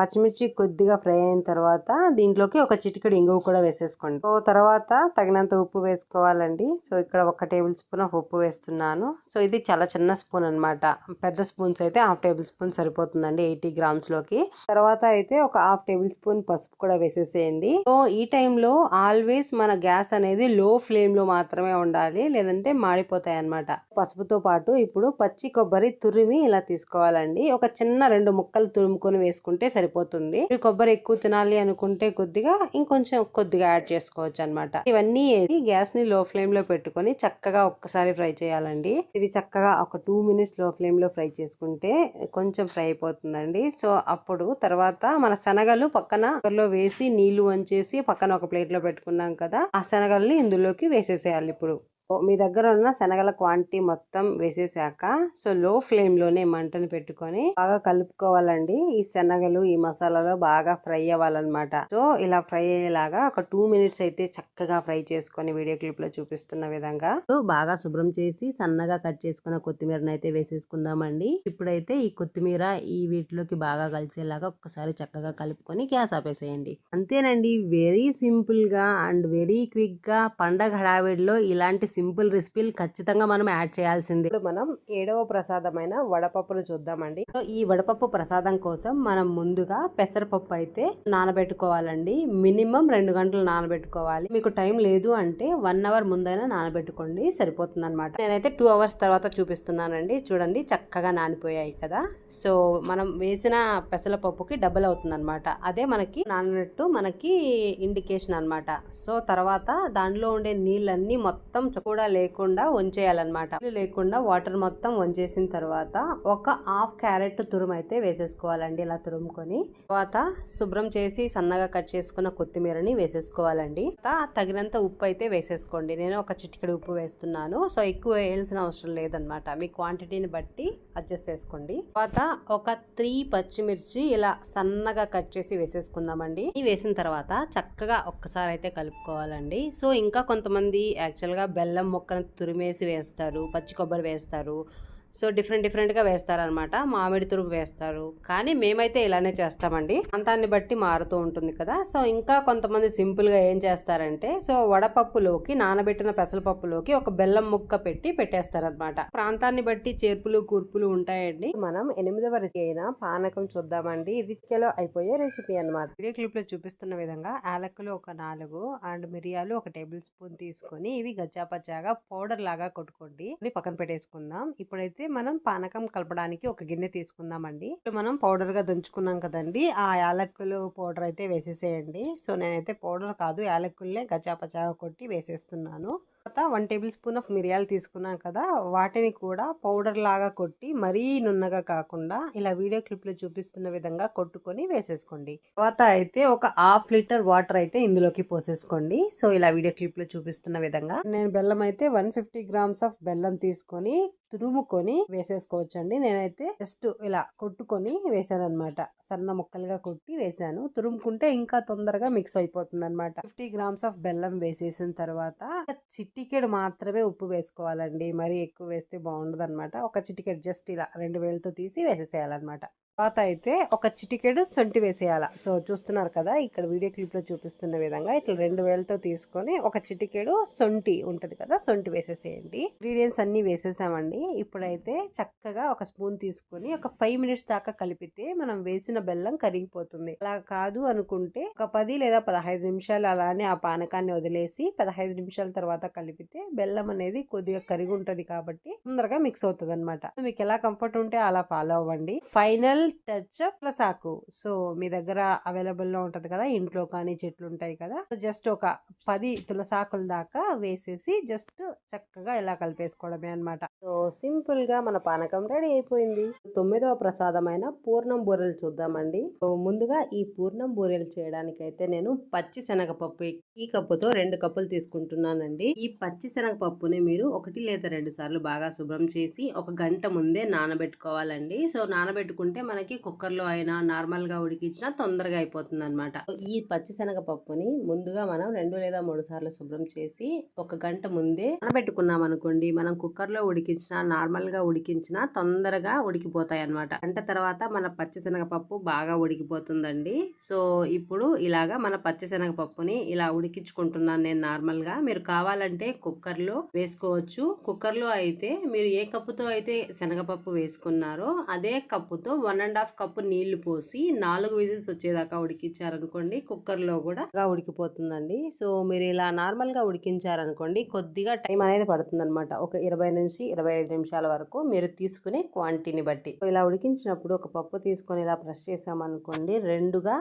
పచ్చిమిర్చి కొద్దిగా ఫ్రై అయిన తర్వాత దీంట్లోకి ఒక చిటికెడు ఇంగువ కూడా వేసేసుకోండి. సో తర్వాత తగినంత ఉప్పు వేసుకోవాలండి. సో ఇక్కడ ఒక టేబుల్ స్పూన్ ఆఫ్ ఉప్పు వేస్తున్నాను. సో ఇది చాలా చిన్న స్పూన్ అన్నమాట. పెద్ద స్పూన్స్ అయితే హాఫ్ టేబుల్ స్పూన్ సరిపోతుందండి ఎయిటీ గ్రామ్స్లోకి. తర్వాత అయితే ఒక హాఫ్ టేబుల్ స్పూన్ పసుపు కూడా వేసేసేయండి. సో ఈ టైంలో ఆల్వేస్ మన గ్యాస్ అనేది లో ఫ్లేమ్లో మాత్రమే ఉండాలి. లేదంటే మాడిపోతాయి అనమాట పసుపుతో పాటు ఇప్పుడు పచ్చి కొబ్బరి తురిమి ఇలా తీసుకోవాలండి. ఒక చిన్న రెండు ముక్కలు తురుముకొని వేసుకుంటే సరిపోతుంది. కొబ్బరి ఎక్కువ తినాలి అనుకుంటే కొద్దిగా ఇంకొంచెం కొద్దిగా యాడ్ చేసుకోవచ్చు అనమాట ఇవన్నీ వేసి గ్యాస్ని లో ఫ్లేమ్లో పెట్టుకొని చక్కగా ఒక్కసారి ఫ్రై చేయాలండి. ఇవి చక్కగా ఒక టూ మినిట్స్లో ఫ్లేమ్లో ఫ్రై చేసుకుంటే కొంచెం ఫ్రై అయిపోతుందండి. సో అప్పుడు తర్వాత మన శనగలు పక్కన కుక్కర్లో వేసి నీళ్ళు వంచేసి పక్కన ఒక ప్లేట్లో పెట్టుకున్నాం కదా ఆ శనగల్ని ఇందులోకి వేసేసేయాలి ఇప్పుడు. మీ దగ్గర ఉన్న శనగల క్వాంటిటీ మొత్తం వేసేసాక సో లో ఫ్లేమ్లోనే మంటను పెట్టుకొని బాగా కలుపుకోవాలండి. ఈ శనగలు ఈ మసాలాలో బాగా ఫ్రై అవ్వాలన్నమాట. సో ఇలా ఫ్రై అయ్యేలాగా ఒక టూ మినిట్స్ అయితే చక్కగా ఫ్రై చేసుకొని వీడియో క్లిప్లో చూపిస్తున్న విధంగా సో బాగా శుభ్రం చేసి సన్నగా కట్ చేసుకున్న కొత్తిమీరని అయితే వేసేసుకుందామండి. ఇప్పుడైతే ఈ కొత్తిమీర ఈ వీటిలోకి బాగా కలిసేలాగా ఒక్కసారి చక్కగా కలుపుకొని గ్యాస్ ఆపేసేయండి. అంతేనండి వెరీ సింపుల్గా అండ్ వెరీ క్విక్గా పండగ హడావిడిలో ఇలాంటి సింపుల్ రెసిపీలు ఖచ్చితంగా మనం యాడ్ చేయాల్సింది. ఇప్పుడు మనం ఏడవ ప్రసాదమైన వడపప్పును చూద్దామండి. సో ఈ వడపప్పు ప్రసాదం కోసం మనం ముందుగా పెసరపప్పు అయితే నానబెట్టుకోవాలండి. మినిమం రెండు గంటలు నానబెట్టుకోవాలి. మీకు టైం లేదు అంటే వన్ అవర్ ముందైనా నానబెట్టుకోండి సరిపోతుంది అనమాట నేనైతే టూ అవర్స్ తర్వాత చూపిస్తున్నానండి. చూడండి చక్కగా నానిపోయాయి కదా. సో మనం వేసిన పెసరపప్పుకి డబుల్ అవుతుంది అనమాట అదే మనకి నాననట్టు మనకి ఇండికేషన్ అన్నమాట. సో తర్వాత దానిలో ఉండే నీళ్ళన్నీ మొత్తం కూడా లేకుండా వంచేయాలన్నమాట. లేకుండా వాటర్ మొత్తం వంచేసిన తర్వాత ఒక హాఫ్ క్యారెట్ తురుము అయితే వేసేసుకోవాలండి ఇలా తురుముకొని. తర్వాత శుభ్రం చేసి సన్నగా కట్ చేసుకున్న కొత్తిమీరని వేసేసుకోవాలండి. తగినంత ఉప్పు అయితే వేసేసుకోండి. నేను ఒక చిటికెడు ఉప్పు వేస్తున్నాను. సో ఎక్కువ వేయాల్సిన అవసరం లేదనమాట మీ క్వాంటిటీని బట్టి అడ్జస్ట్ చేసుకోండి. తర్వాత ఒక త్రీ పచ్చిమిర్చి ఇలా సన్నగా కట్ చేసి వేసేసుకుందామండి. వేసిన తర్వాత చక్కగా ఒక్కసారి అయితే కలుపుకోవాలండి. సో ఇంకా కొంతమంది యాక్చువల్గా బెల్లం అల్లం మొక్కను తురిమేసి వేస్తారు పచ్చి కొబ్బరి వేస్తారు. సో డిఫరెంట్ డిఫరెంట్గా వేస్తారనమాట మామిడి తురుము వేస్తారు. కానీ మేమైతే ఇలానే చేస్తామండి. ప్రాంతాన్ని బట్టి మారుతూ ఉంటుంది కదా. సో ఇంకా కొంతమంది సింపుల్గా ఏం చేస్తారంటే సో వడపప్పులోకి నానబెట్టిన పెసరపప్పులోకి ఒక బెల్లం ముక్క పెట్టి పెట్టేస్తారనమాట ప్రాంతాన్ని బట్టి చేర్పులు కూర్పులు ఉంటాయండి. మనం ఎనిమిదవ రెసిపీ అయిన పానకం చూద్దామండి. ఇది కిలో అయిపోయే రెసిపీ అన్నమాట. వీడియో క్లిప్లో చూపిస్తున్న విధంగా యాలకులు ఒక నాలుగు అండ్ మిరియాలు ఒక టేబుల్ స్పూన్ తీసుకొని ఇవి గచ్చాపచ్చాగా పౌడర్ లాగా కొట్టుకోండి. పక్కన పెట్టేసుకుందాం. ఇప్పుడైతే అయితే మనం పానకం కలపడానికి ఒక గిన్నె తీసుకుందామండి. ఇప్పుడు మనం పౌడర్గా దంచుకున్నాం కదండి ఆ యాలక్కులు పౌడర్ అయితే వేసేసేయండి. సో నేనైతే పౌడర్ కాదు యాలక్కుల్నే గచాపచాగా కొట్టి వేసేస్తున్నాను. తర్వాత వన్ టేబుల్ స్పూన్ ఆఫ్ మిరియాలు తీసుకున్నాం కదా వాటిని కూడా పౌడర్ లాగా కొట్టి మరీ నున్నగా కాకుండా ఇలా వీడియో క్లిప్లో చూపిస్తున్న విధంగా కొట్టుకొని వేసేసుకోండి. తర్వాత అయితే ఒక హాఫ్ లీటర్ వాటర్ అయితే ఇందులోకి పోసేసుకోండి. సో ఇలా వీడియో క్లిప్లో చూపిస్తున్న విధంగా. నేను బెల్లం అయితే వన్ ఫిఫ్టీ గ్రామ్స్ ఆఫ్ బెల్లం తీసుకొని తురుముకొని వేసేసుకోవచ్చు అండి నేనైతే జస్ట్ ఇలా కొట్టుకొని వేసాను అనమాట సన్న ముక్కలుగా కొట్టి వేసాను తురుముకుంటే ఇంకా తొందరగా మిక్స్ అయిపోతుంది అనమాట ఫిఫ్టీ గ్రామ్స్ ఆఫ్ బెల్లం వేసేసిన తర్వాత చిట్టికెడు మాత్రమే ఉప్పు వేసుకోవాలండి. మరీ ఎక్కువ వేస్తే బాగుండదు అనమాట ఒక చిటికెట్ జస్ట్ ఇలా రెండు వేలతో తీసి వేసేసేయాలన్నమాట. తర్వాత అయితే ఒక చిటికెడు సొంటి వేసేయాల. సో చూస్తున్నారు కదా ఇక్కడ వీడియో క్లిప్లో చూపిస్తున్న విధంగా ఇట్లా రెండు వేలతో తీసుకొని ఒక చిటికెడు సొంటి ఉంటుంది కదా సొంటి వేసేసేయండి. ఇంగ్రీడియంట్స్ అన్నీ వేసేసామండి. ఇప్పుడైతే చక్కగా ఒక స్పూన్ తీసుకొని ఒక ఫైవ్ మినిట్స్ దాకా కలిపితే మనం వేసిన బెల్లం కరిగిపోతుంది. అలా కాదు అనుకుంటే ఒక పది లేదా పదహైదు నిమిషాలు అలానే ఆ పానకాన్ని వదిలేసి పదహైదు నిమిషాల తర్వాత కలిపితే బెల్లం అనేది కొద్దిగా కరిగి ఉంటుంది కాబట్టి తొందరగా మిక్స్ అవుతుంది మీకు ఎలా కంఫర్ట్ ఉంటే అలా ఫాలో అవ్వండి. ఫైనల్ టచ్ ప్లస్ సో మీ దగ్గర అవైలబుల్లో ఉంటది కదా ఇంట్లో కానీ చెట్లు ఉంటాయి కదా. జస్ట్ ఒక పది తులసాకుల దాకా వేసేసి జస్ట్ చక్కగా ఇలా కలిపేసుకోవడమే అన్నమాట. సో సింపుల్గా మన పానకం రెడీ అయిపోయింది. తొమ్మిదవ ప్రసాదమైన పూర్ణం బూరెలు చూద్దామండి. సో ముందుగా ఈ పూర్ణం బూరెలు చేయడానికి అయితే నేను పచ్చి శనగపప్పు ఈ కప్పుతో రెండు కప్పులు తీసుకుంటున్నానండి. ఈ పచ్చి శనగపప్పుని మీరు ఒకటి లేదా రెండు సార్లు బాగా శుభ్రం చేసి ఒక గంట ముందే నానబెట్టుకోవాలండి. సో నానబెట్టుకుంటే మనకి కుక్కర్లో అయినా నార్మల్గా ఉడికించినా తొందరగా అయిపోతుంది అనమాట ఈ పచ్చిశనగపప్పుని ముందుగా మనం రెండు లేదా మూడు సార్లు శుభ్రం చేసి ఒక గంట ముందే నానబెట్టుకున్నాం అనుకోండి మనం కుక్కర్లో ఉడికించినా నార్మల్గా ఉడికించినా తొందరగా ఉడికిపోతాయి అనమాట గంట తర్వాత మన పచ్చిశనగపప్పు బాగా ఉడికిపోతుందండి. సో ఇప్పుడు ఇలాగా మన పచ్చిశనగపప్పుని ఇలా ఉడికించుకుంటున్నాను నేను నార్మల్గా. మీరు కావాలంటే కుక్కర్లో వేసుకోవచ్చు. కుక్కర్లో అయితే మీరు ఏ కప్పుతో అయితే శనగపప్పు వేసుకున్నారో అదే కప్పుతో వన్ అండ్ హాఫ్ కప్పు నీళ్ళు పోసి నాలుగు విజిల్స్ వచ్చేదాకా ఉడికించారనుకోండి కుక్కర్లో కూడా ఉడికిపోతుందండి. సో మీరు ఇలా నార్మల్గా ఉడికించారనుకోండి కొద్దిగా టైం అనేది పడుతుంది అనమాట ఒక ఇరవై నుంచి ఇరవై ఐదు నిమిషాల వరకు మీరు తీసుకునే క్వాంటిటీని బట్టి. ఇలా ఉడికించినప్పుడు ఒక పప్పు తీసుకొని ఇలా ప్రెస్ చేసామనుకోండి రెండుగా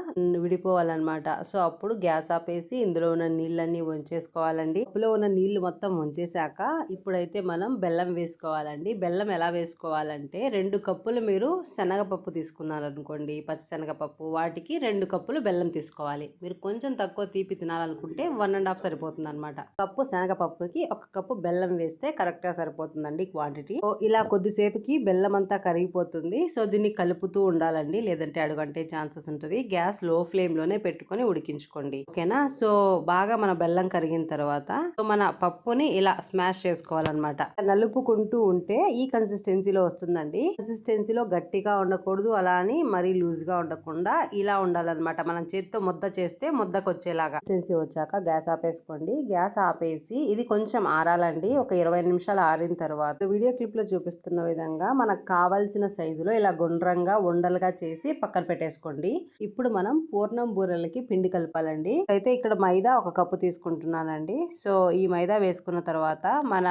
విడిపోవాలన్నమాట. సో అప్పుడు గ్యాస్ ఆపేసి ఇందులో ఉన్న నీళ్ళన్నీ వంచేసుకోవాలండి. పప్పులో ఉన్న నీళ్ళు మొత్తం వంచేసాక ఇప్పుడైతే మనం బెల్లం వేసుకోవాలండి. బెల్లం ఎలా వేసుకోవాలంటే రెండు కప్పులు మీరు శనగపప్పు తీసుకున్నారనుకోండి పచ్చిశనగపప్పు వాటికి రెండు కప్పులు బెల్లం తీసుకోవాలి. మీరు కొంచెం తక్కువ తీపి తినాలనుకుంటే వన్ అండ్ హాఫ్ సరిపోతుంది అనమాట కప్పు శనగపప్పుకి ఒక కప్పు బెల్లం వేస్తే కరెక్ట్గా సరిపోతుందండి క్వాంటిటీ. సో ఇలా కొద్దిసేపుకి బెల్లం అంతా కరిగిపోతుంది. సో దీన్ని కలుపుతూ ఉండాలండి. లేదంటే అడుగంటే ఛాన్సెస్ ఉంటుంది. గ్యాస్లో ఫ్లేమ్లోనే పెట్టుకొని ఉడికించుకోండి. ఓకేనా? సో బాగా మన బెల్లం కరిగిన తర్వాత సో మన పప్పుని ఇలా స్మాష్ చేసుకోవాలన్నమాట. నలుపుకుంటూ ఉంటే ఈ కన్సిస్టెన్సీలో వస్తుందండి. కన్సిస్టెన్సీలో గట్టిగా ఉండకూడదు. అలా అని మరీ లూజ్గా ఉండకుండా ఇలా ఉండాలన్నమాట. మనం చేతితో ముద్ద చేస్తే ముద్దకు వచ్చేలాగా కన్సిస్టెన్సీ వచ్చాక గ్యాస్ ఆపేసుకోండి. గ్యాస్ ఆపేసి ఇది కొంచెం ఆరాలండి. ఒక ఇరవై నిమిషాలు ఆరిన తర్వాత. వీడియో క్లిప్లో చూపిస్తున్న విధంగా మనకు కావాల్సిన సైజులో ఇలా గుండ్రంగా ఉండలుగా చేసి పక్కన పెట్టేసుకోండి. ఇప్పుడు మనం పూర్ణం బూరెలకి పిండి కలపాలండి. అయితే ఇక్కడ మైదా ఒక కప్పు తీసుకుంటున్నానండి. సో ఈ మైదా వేసుకున్న తర్వాత మన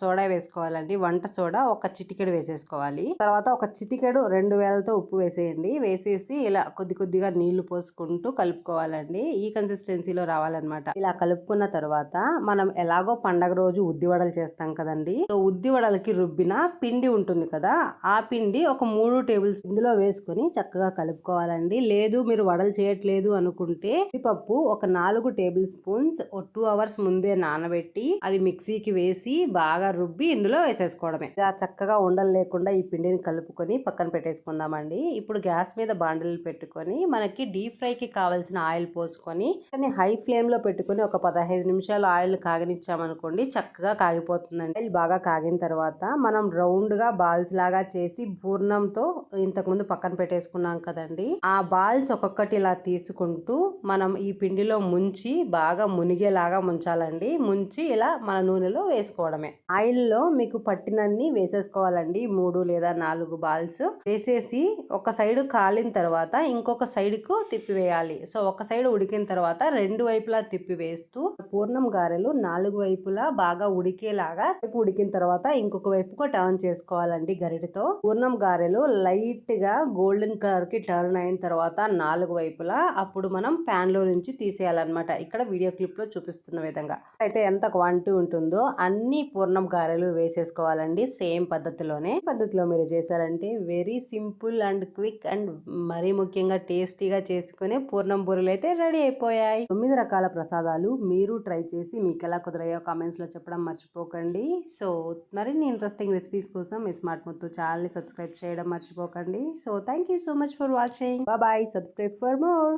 సోడా వేసుకోవాలండి. వంట సోడా ఒక చిటికెడు వేసేసుకోవాలి. తర్వాత ఒక చిటికెడు రెండు వేలతో ఉప్పు వేసేయండి. వేసేసి ఇలా కొద్ది కొద్దిగా నీళ్ళు పోసుకుంటూ కలుపుకోవాలండి. ఈ కన్సిస్టెన్సీలో రావాలన్నమాట. ఇలా కలుపుకున్న తర్వాత మనం ఎలాగో పండగ రోజు ఉద్ది వడలు చేస్తాం కదండి. సో ఉద్ది వడలకి రుబ్బిన పిండి ఉంటుంది కదా ఆ పిండి ఒక మూడు టేబుల్ ఇందులో వేసుకొని చక్కగా కలుపుకోవాలండి. లేదు మీరు వడలు చేయట్లేదు అనుకుంటే పప్పు ఒక నాలుగు టేబుల్ స్పూన్స్ టూ అవర్స్ ముందే నానబెట్టి అది మిక్సీకి వేసి బాగా రుబ్బి ఇందులో వేసేసుకోవడమే. ఇలా చక్కగా ఉండలు లేకుండా ఈ పిండిని కలుపుకొని పక్కన పెట్టేసుకుందామండి. అండి. ఇప్పుడు గ్యాస్ మీద బాండలు పెట్టుకొని మనకి డీప్ ఫ్రై కి కావాల్సిన ఆయిల్ పోసుకొని కానీ హై ఫ్లేమ్లో పెట్టుకొని ఒక పదహైదు నిమిషాలు ఆయిల్ కాగనిచ్చామనుకోండి చక్కగా కాగిపోతుందండి. ఆయిల్ బాగా కాగిన తర్వాత మనం రౌండ్గా బాల్స్ లాగా చేసి పూర్ణంతో ఇంతకుముందు పక్కన పెట్టేసుకున్నాం కదండి. ఆ బాల్స్ ఒక్కొక్కటి ఇలా తీసుకుంటూ మనం ఈ పిండిలో ముంచి బాగా మునిగేలాగా ముంచాలండి. ముంచి ఇలా మన నూనెలో వేసుకోవడమే. ఆయిల్లో మీకు పట్టినన్ని వేసేసుకోవాలండి. మూడు లేదా నాలుగు బాల్స్ వేసేసి ఒక సైడ్ కాలిన తర్వాత ఇంకొక సైడ్కు తిప్పి వేయాలి సో ఒక సైడ్ ఉడికిన తర్వాత రెండు వైపులా తిప్పి వేస్తూ పూర్ణం గారెలు నాలుగు వైపులా బాగా ఉడికేలాగా ఉడికిన తర్వాత ఇంకొక వైపుకు టర్న్ చేసుకోవాలండి గరిటతో. పూర్ణం గారెలు లైట్గా గోల్డెన్ కలర్కి టర్న్ అయిన తర్వాత నాలుగు వైపులా అప్పుడు మనం ప్యాన్లో నుంచి తీసేయాలన్నమాట. ఇక్కడ వీడియో క్లిప్లో చూపిస్తున్న విధంగా. అయితే ఎంత క్వాంటిటీ ఉంటుందో అన్ని పూర్ణం గారెలు వేసేసుకోవాలండి. సేమ్ పద్ధతిలోనే. పద్ధతిలో మీరు చేశారంటే very simple simple and quick and మరీ ముఖ్యంగా టేస్టీగా చేసుకునే పూర్ణం బూరెలు అయితే రెడీ అయిపోయాయి. తొమ్మిది రకాల ప్రసాదాలు మీరు ట్రై చేసి మీకు ఎలా కుదిరాయో కామెంట్స్లో చెప్పడం మర్చిపోకండి. సో మరిన్ని ఇంట్రెస్టింగ్ రెసిపీస్ కోసం మీ స్మార్ట్ ముత్తు ఛానల్ని సబ్స్క్రైబ్ చేయడం మర్చిపోకండి. So thank you so much for watching bye subscribe for more